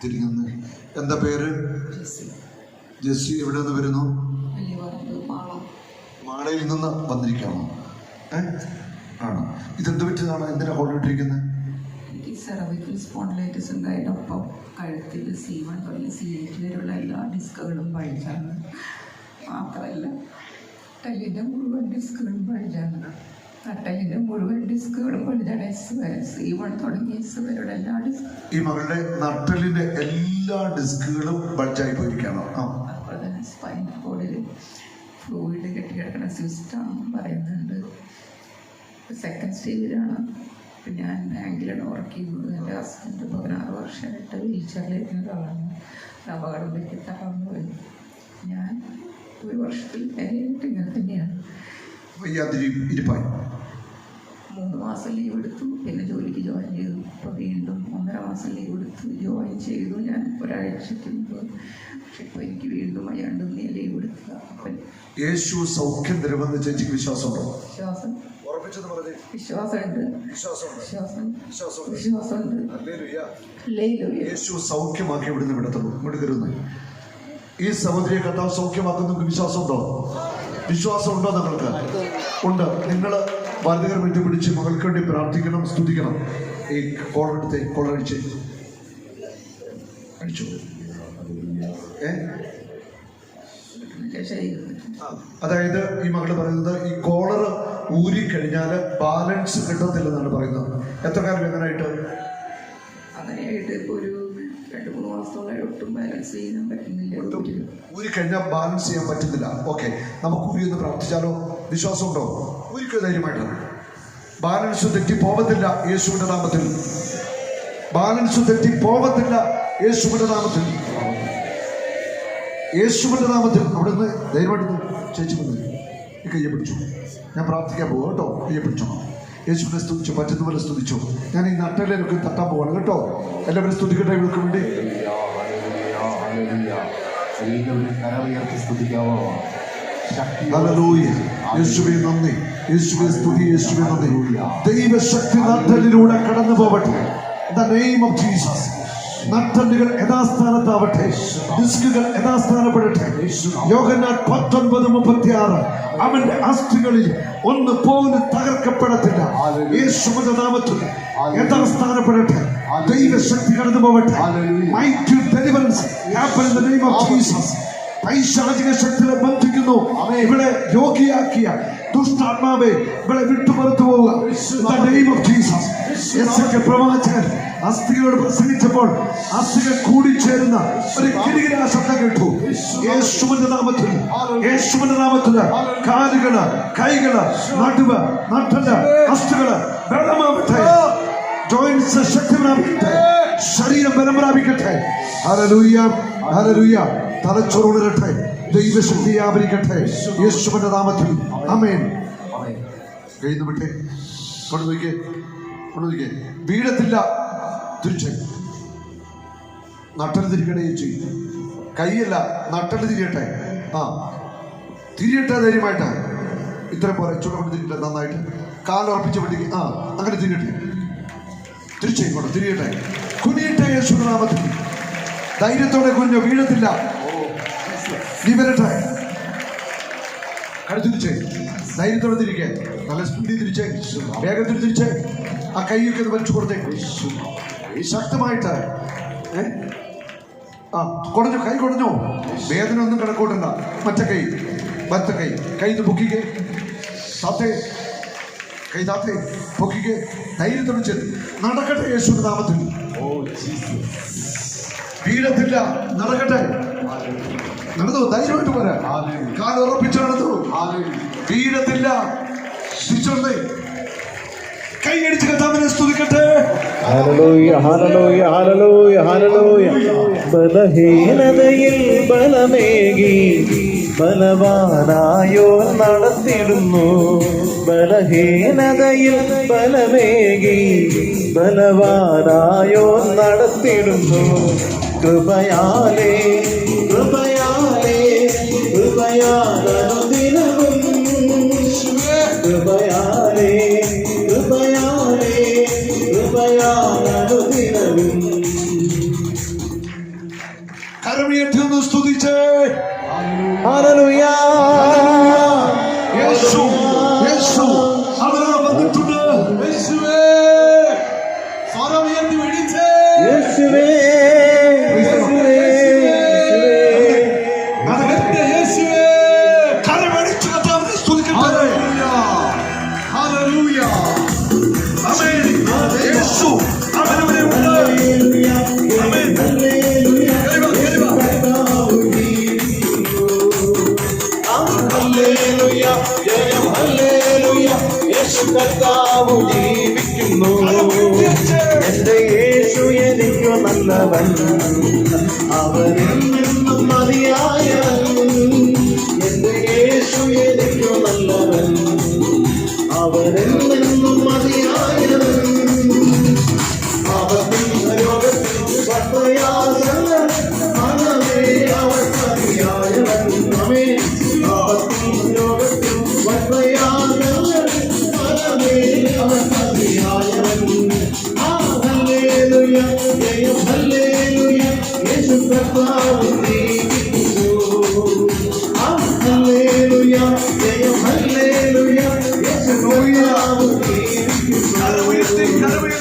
തിരിഞ്ഞെന്ന് എന്താ പേര്? ജെസ്സി. എവിടെ നിന്ന് വരുന്നു? മാളയിൽ നിന്ന് വന്നിരിക്കാമോ ഏ? ആണോ? ഇതെന്ത് പറ്റിയതാണ്? എന്തിനാ കൊണ്ടിട്ടിരിക്കുന്നത് എനിക്ക് സെറവിക്കൽ സ്പോണ്ടിലൈറ്റിസ് ഉണ്ടായതിനൊപ്പം കഴുത്തിൽ സി വൺ തുടങ്ങി സി എയ്റ്റ് വരെയുള്ള എല്ലാ ഡിസ്കുകളും പഴിച്ചാണ് മാത്രമല്ല ടല്ലിന്റെ മുഴുവൻ ഡിസ്കുകളും പഴിച്ചാണ് മുഴുവൻ ഡിസ്കുകളും എസ് സി വൺ തുടങ്ങി എസ് വരെയുള്ള എല്ലാ ഡിസ്ക്. ഈ മകളുടെ നട്ടലിന്റെ എല്ലാ ഡിസ്കുകളും ബൾജായി പോയിരിക്കുകയാണോ? ആ. അതുപോലെ തന്നെ സ്പൈനൽ കോഡിൽ ഫ്ലൂയിഡ് കെട്ടിക്കിടക്കുന്ന സിസ്റ്റാണെന്നും പറയുന്നുണ്ട് സെക്കൻഡ് സ്റ്റേജിലാണ് ഞാൻ ബാങ്കിലാണ് വർക്ക് ചെയ്യുന്നത്. എന്റെ ഹസ്ബൻഡ് പതിനാറ് വർഷമായിട്ട് വീൽ ചെയറിലിരുന്ന ഒരാളാണ്. അപകടം പറ്റി തളർന്നു പോയി. ഞാൻ ഒരു വർഷത്തിൽ നേരിട്ട് ഇങ്ങനെ തന്നെയാണ്. വയ്യാതിരി ഇരിപ്പായി മൂന്ന് മാസം ലീവ് എടുത്തു. പിന്നെ ജോലിക്ക് ജോയിൻ ചെയ്തു. ഇപ്പോൾ വീണ്ടും ഒന്നര മാസം ലീവ് എടുത്തു. ജോയിൻ ചെയ്തു ഞാൻ ഒരാഴ്ചയ്ക്ക് മുമ്പ്. പക്ഷെ ഇപ്പോൾ എനിക്ക് വീണ്ടും അയാണ്ട് നീ ലീവ് എടുക്കുക അപ്പം യേശു സൗഖ്യം തരുമെന്ന് ചേച്ചിക്ക് വിശ്വാസമുണ്ടോ? വിശ്വാസം. വിശ്വാസമുണ്ട്. വിശ്വാസമുണ്ട്. യേശു സൗഖ്യമാക്കി ഇവിടുന്ന് വിടത്തുള്ളൂ. ഇങ്ങോട്ട് കയറുന്നു. ഈ സഹോദരിയെ കർത്താവ് സൗഖ്യമാക്കുന്ന നിങ്ങൾക്ക് വിശ്വാസമുണ്ടോ? വിശ്വാസമുണ്ടോ നിങ്ങൾക്ക് ഉണ്ട്. നിങ്ങൾ വലുതുകർ വെട്ടി പിടിച്ച് മകൾക്ക് വേണ്ടി പ്രാർത്ഥിക്കണം സ്തുതിക്കണം. ഈ കോളെടുത്ത് കോളടിച്ച് അടിച്ചു. ഏ? അതായത് ഈ മകൾ പറയുന്നത് ഈ കോളർ ഊരി കഴിഞ്ഞാൽ ബാലൻസ് കിട്ടത്തില്ലെന്നാണ് പറയുന്നത്. എത്ര കാലം എങ്ങനെയായിട്ട് അങ്ങനെയായിട്ട് ഇപ്പോൾ ഒരു രണ്ട് മൂന്ന് മാസത്തോളം ഒട്ടും ബാലൻസ് ചെയ്യാൻ പറ്റുന്നില്ല. ഊരിക്കഴിഞ്ഞാൽ ബാലൻസ് ചെയ്യാൻ പറ്റുന്നില്ല. ഓക്കെ. നമുക്ക് ഊരി ഒന്ന് പ്രാർത്ഥിച്ചാലോ? വിശ്വാസമുണ്ടോ? ഊരിക്കോ ധൈര്യമായിട്ട് ബാലൻസ് തെറ്റി പോവത്തില്ല യേശുവിന്റെ നാമത്തിൽ. ബാലൻസ് തെറ്റി പോകത്തില്ല യേശുവിന്റെ നാമത്തിൽ. യേശുവിന്റെ നാമത്തിൽ. അവിടെ നിന്ന് ധൈര്യമായിട്ട് ചേച്ചി വന്നു ഈ കയ്യെ പിടിച്ചു. ഞാൻ പ്രാർത്ഥിക്കാൻ പോകും കേട്ടോ. കയ്യെ പിടിച്ചോ. യേശുവിനെ സ്തുതിച്ചു പറ്റുന്നവരെ സ്തുതിച്ചു. ഞാൻ ഈ നട്ടലേക്ക് തട്ടാൻ പോവാണ് കേട്ടോ. എല്ലാവരും സ്തുതിക്കട്ടെ ഇവർക്ക് വേണ്ടി. എല്ലാവരും സ്തുതിക്കാവോ ഹല്ലേലൂയ. നന്ദി. യേശുവേ സ്തുതി യേശുവേ നന്ദി. ദൈവശക്തി നട്ടലിലൂടെ കടന്നു പോവട്ടെ ദ നെയിം ഓഫ് ജീസസ് നട്ടലുകൾ യഥാസ്ഥാനത്താവട്ടെ. ഡിസ്കുകൾ യഥാസ്ഥാനപ്പെടട്ടെ. യോഗനാഥ് പത്തൊൻപത് മുപ്പത്തി ആറ് അവന്റെ അസ്ഥികളിൽ ഒന്ന് പോലും തകർക്കപ്പെടത്തില്ല. യേശുവിന്റെ നാമത്തിൽ യഥാസ്ഥാനപ്പെടട്ടെ. ദൈവശക്തി കടന്നു പോവട്ടെ might deliverance happen in the name of Jesus പൈശാചിക ശക്തികളെ ബന്ധിക്കുന്നു. ഇവിടെ രോഗിയാക്കിയ ദുഷ്ടാത്മാവെ ഇവിടെ വിട്ടുപുറത്തു പോവുക പ്രവാചകൻ അസ്ഥികളോട് പ്രസംഗിച്ചപ്പോൾ അസ്ഥികൾ കൂടിച്ചേരുന്ന ഒരു കിരികിരാ ശബ്ദം കേട്ടു. യേശുവിന്റെ നാമത്തിൽ യേശുവിന്റെ നാമത്തിൽ കാലുകൾ കൈകൾ നടുവ് നട്ടൽ അസ്ഥികൾ ബലമാവട്ടെ ജോയിൻസ് ശക്തി പ്രാപിക്കട്ടെ ശരീരം ബലം പ്രാപിക്കട്ടെ. ഹരലൂയ ഹരലൂയ തലച്ചോറ് ദൈവശക്തി വ്യാപരിക്കട്ടെ യേശുവിന്റെ നാമത്തിൽ. അമേൻ കയ്യിൽ വിട്ടേ കൊണ്ട് നോക്കിയേ. കൊണ്ട് നോക്കിയേ. വീഴത്തില്ല. തിരിച്ച്. നട്ടൽ തിരിക്കണേ ചെയ്യും. കൈയല്ല നട്ടൽ തിരിയട്ടെ. ആ. തിരിയട്ടെ ധൈര്യമായിട്ടാ. ഇത്രയും പോലെ ചുടക്കൊണ്ട് തിരിയട്ടെ നന്നായിട്ട്. കാലുറപ്പിച്ച് പിടിക്ക്. ആ അങ്ങനെ തിരിയട്ടെ. തിരിച്ചേക്കോട്ടെ തിരിയട്ടെ. കുനിയട്ടെ യേശുനാമത്തിൽ ധൈര്യത്തോടെ കുഞ്ഞു വീഴത്തില്ല. നീ വരട്ടെ കഴു തിരിച്ചേ. ധൈര്യത്തോടെ തിരിക്കേ. നല്ല സ്പീഡിൽ തിരിച്ചേ. വേഗത്തിൽ തിരിച്ചേ. ആ കൈയൊക്കെ ഒന്ന് വലിച്ചു കൊടുത്തേ. ഈ ശക്തമായിട്ട്. ഏ? ആ കുടഞ്ഞു കൈ കുടഞ്ഞു. വേദന ഒന്നും കിടക്കൂട്ടണ്ട. മറ്റേ കൈ മറ്റേ കൈ. കൈ ഇത് പൊക്കിക്കേ. താത്തേ കൈ പൊക്കിക്ക് ധൈര്യം ധൈര്യത്തോടെ ചെന്ന് നടക്കട്ടെ യേശുവിന്റെ നാമത്തിൽ. വീഴത്തില്ല. നടക്കട്ടെ. നടന്നു? ധൈര്യമായിട്ട് പോരാ. കാൽ ഉറപ്പിച്ച് നടന്നു? വീഴത്തില്ല. കൈയടിച്ച് കഥാവിനെ സ്തുതിക്കട്ടെ. ബലഹീനതയിൽ ബലമേകി ബലവാനായോ നടത്തിടുന്നു. ബലഹീനതയിൽ ബലമേകി ബലവാനായോ നടത്തിടുന്നു. കൃപയാലേ കൃപയാലേ കൃപയാലേ കൃപയാലേ കൃപയാലനുദിനവും കരമിയേറ്റെന്ന് സ്തുതിച്ചേ. ആനന്ദ ജീവിക്കുന്നു. എന്റെ യേശു എനിക്കു നല്ലവൻ അവരിൽ നിന്നും മതിയായവൻ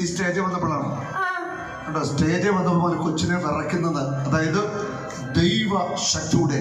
ഈ സ്റ്റേജ് വന്നപ്പോഴാണ്. കേട്ടോ സ്റ്റേജ് വന്നപ്പോൾ കൊച്ചിനെ വിറയ്ക്കുന്നത്. അതായത് ദൈവ ശക്തിയുടെ